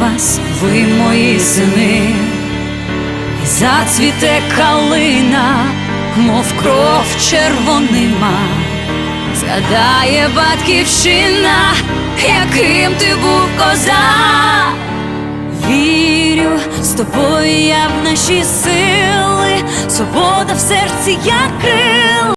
Вас, ви мої сини, і зацвіте калина, мов кров червонима, згадає батьківщина, яким ти був козак. Вірю, з тобою я в наші сили, свобода в серці як крил.